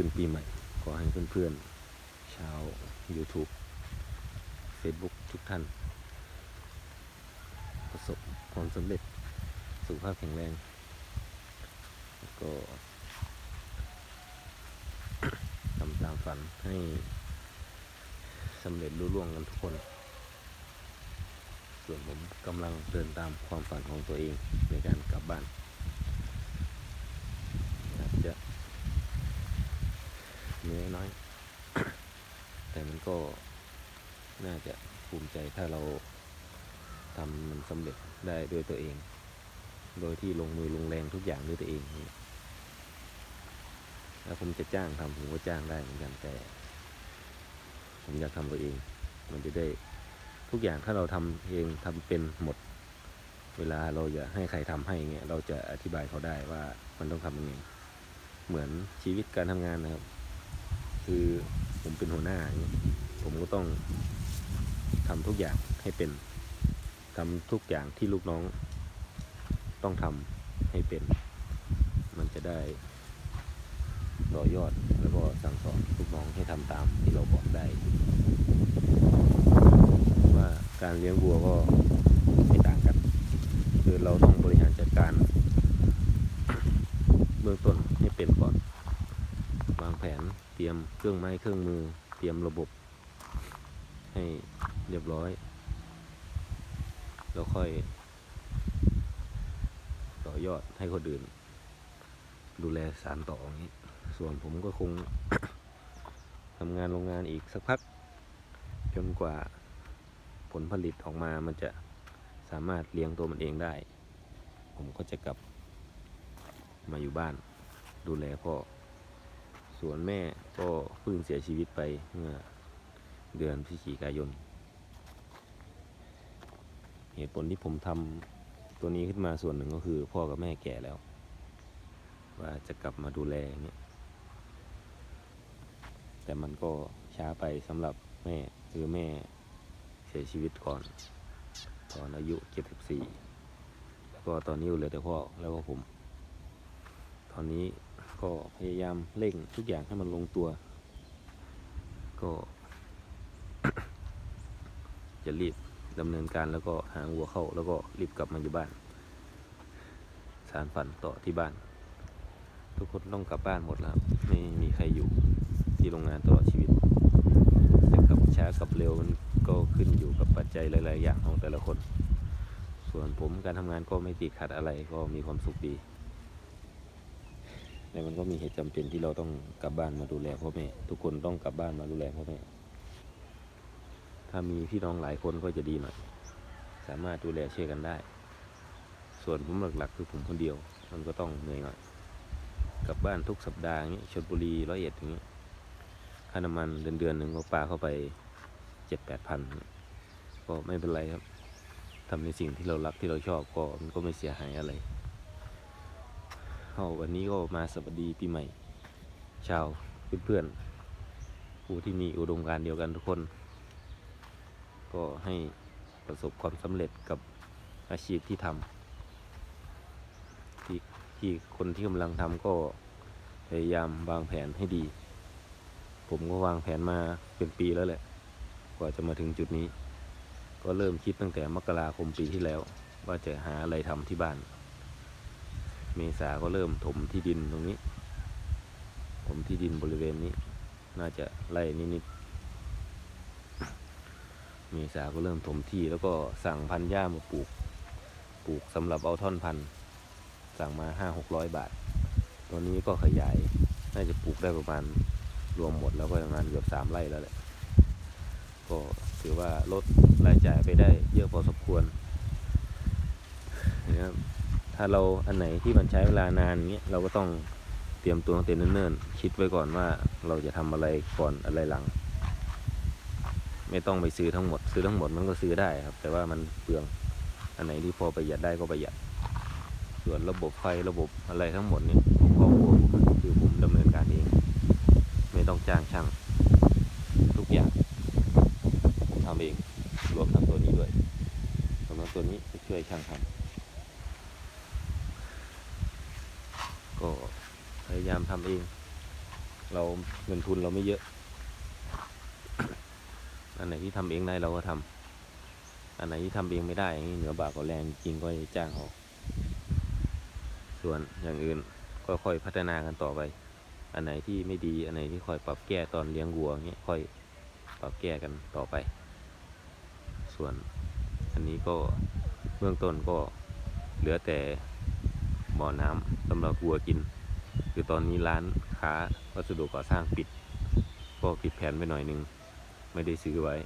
ขึ้นปีใหม่ ขอให้เพื่อนๆ ชาว YouTube Facebook ทุกท่าน ประสบความสำเร็จสุขภาพแข็งแรงแก็ทำตามฝันให้สำเร็จรุ่ล่วงกันทุกคน ส่วนผมกำลังเดินตามความฝันของตัวเองในการกลับบ้านอาจจะ เหนื่อยน้อย แต่มันก็น่าจะภูมิใจถ้าเราทำมันสำเร็จได้ด้วยตัวเอง โดยที่ลงมือลงแรงทุกอย่างด้วยตัวเองนี่ถ้าผมจะจ้างทำผมก็จ้างได้เหมือนกันแต่ ผมอยากทำตัวเอง มันจะได้ทุกอย่างถ้าเราทำเองทำเป็นหมด เวลาเราจะให้ใครทำให้เงี้ยเราจะอธิบายเขาได้ว่ามันต้องทำยังไงเหมือนชีวิตการทำงานนะครับ คือผมเป็นหัวหน้าอย่างเงี้ยผมก็ต้องทำทุกอย่างให้เป็นทำทุกอย่างที่ลูกน้อง ต้องทำให้เป็น มันจะได้ต่อยอดแล้วก็สั่งสอนลูกน้องให้ทำตามที่เราบอกได้ ว่าการเลี้ยงวัวก็ไม่ต่างกัน คือเราต้องบริหารจัดการ เบื้องต้นให้เป็นก่อน วางแผน เตรียมเครื่องไม้เครื่องมือ เตรียมระบบ ให้เรียบร้อย แล้วค่อย ต่อยอดให้คนอื่น ดูแลสารต่ออย่างนี้ ส่วนผมก็คงทำงานโรงงานอีกสักพัก จนกว่าผลผลิตออกมามันจะสามารถเลี้ยงตัวมันเองได้ ผมก็จะกลับมาอยู่บ้านดูแลพ่อ ส่วนแม่ก็เพิ่งเสียชีวิตไปเมื่อเดือนพฤศจิกายน เหตุผลที่ผมทำตัวนี้ขึ้นมาส่วนหนึ่งก็คือพ่อกับแม่แก่แล้ว ว่าจะกลับมาดูแลอย่างเงี้ยแต่มันก็ช้าไปสำหรับแม่คือแม่เสียชีวิตก่อน ตอนอายุ 74 แล้วก็ตอนนี้เหลือแต่พ่อแล้วก็ผม ตอนนี้ ก็พยายามเร่งทุกอย่างให้มันลงตัว ก็จะรีบดำเนินการแล้วก็หาวัวเข้าแล้วก็รีบกลับมาอยู่บ้าน สารฝันต่อที่บ้าน ทุกคนต้องกลับบ้านหมดแล้ว ไม่มีใครอยู่ที่โรงงานตลอดชีวิตจะกลับช้ากลับเร็วมันก็ขึ้นอยู่กับปัจจัยหลาย ๆ อย่างของแต่ละคน ส่วนผมการทำงานก็ไม่ติดขัดอะไรก็มีความสุขดี แต่มันก็มีเหตุจำเป็นที่เราต้องกลับบ้านมาดูแลพ่อแม่ ทุกคนต้องกลับบ้านมาดูแลพ่อแม่ ถ้ามีพี่น้องหลายคนก็จะดีหน่อย สามารถดูแลช่วยกันได้ ส่วนผมหลักๆ คือผมคนเดียว มันก็ต้องเหนื่อยหน่อย กลับบ้านทุกสัปดาห์อย่างนี้ชลบุรีร้อยเอ็ดอย่างนี้ ค่าน้ำมันเดือนเดือนๆหนึ่งก็ปลาเข้าไปเจ็ดแปดพันก็ไม่เป็นไรครับทำในสิ่งที่เรารักที่เราชอบก็มันก็ไม่เสียหายอะไร เอาวันนี้ก็มาสวัสดีปีใหม่ ชาวเพื่อนๆผู้ที่มีอุดมการเดียวกันทุกคน ก็ให้ประสบความสำเร็จกับอาชีพที่ทำที่ที่คนที่กำลังทำก็พยายามวางแผนให้ดี ผมก็วางแผนมาเป็นปีแล้วแหละ กว่าจะมาถึงจุดนี้ ก็เริ่มคิดตั้งแต่มกราคมปีที่แล้ว ว่าจะหาอะไรทำที่บ้าน เมษาก็เริ่มถมที่ดินตรงนี้ ถมที่ดินบริเวณนี้ น่าจะไล่นิดๆเมษาก็เริ่มถมที่แล้วก็สั่งพันธุ์หญ้ามาปลูก ปลูกสำหรับเอาท่อนพันสั่งมาห้าหกร้อยบาท ตอนนี้ก็ขยาย น่าจะปลูกได้ประมาณรวมหมดแล้วก็ประมาณเกือบสามไร่แล้วแหละ ก็ถือว่าลดรายจ่ายไปได้เยอะพอสมควรนะครับ ถ้าเราอันไหนที่มันใช้เวลานานเงี้ยเราก็ต้องเตรียมตัวตั้งแต่เนิ่นๆคิดไว้ก่อนว่าเราจะทำอะไรก่อนอะไรหลัง ไม่ต้องไปซื้อทั้งหมด ซื้อทั้งหมดมันก็ซื้อได้ครับ แต่ว่ามันเปลืองอันไหนที่พอประหยัดได้ก็ประหยัด ส่วนระบบไฟระบบอะไรทั้งหมดเนี่ยของครอบครัวผมคือผมดำเนินการเอง ไม่ต้องจ้างช่าง ทุกอย่างผมทำเองรวมทั้งตัวนี้ด้วยรวมทั้งตัวนี้ช่วยช่างทำ ก็พยายามทำเอง เราเงินทุนเราไม่เยอะอันไหนที่ทำเองได้เราก็ทำอันไหนที่ทำเองไม่ได้อย่างนี้เหนือบากกว่าแรงจริงก็จะจ้างเขาส่วนอย่างอื่นก็ค่อยพัฒนากันต่อไป อันไหนที่ไม่ดี อันไหนที่ค่อยปรับแก้ตอนเลี้ยงวัวเงี้ยค่อยปรับแก้กันต่อไป ส่วนอันนี้ก็เบื้องต้นก็เหลือแต่ บ่อน้ำสำหรับวัวกิน คือตอนนี้ร้านค้าวัสดุก่อสร้างปิด ก็ผิดแผนไปหน่อยหนึง ไม่ได้ซื้อไว้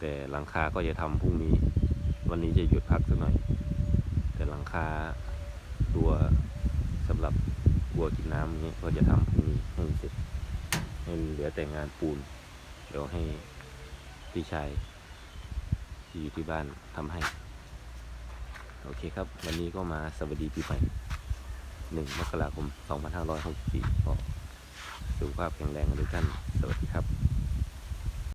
แต่หลังคาก็จะทำพรุ่งนี้ วันนี้จะหยุดพักสักหน่อย แต่หลังคาตัวสำหรับวัวกินน้ำนี้ก็จะทำพรุ่งนี้ให้เสร็จให้เหลือแต่งานปูน เดี๋ยวให้พี่ชายที่อยู่ที่บ้านทำให้ โอเคครับ วันนี้ก็มาสวัสดีปีใหม่หนึ่งมกราคม 2564ก็สุขภาพแข็งแรงทุกท่าน สวัสดีครับ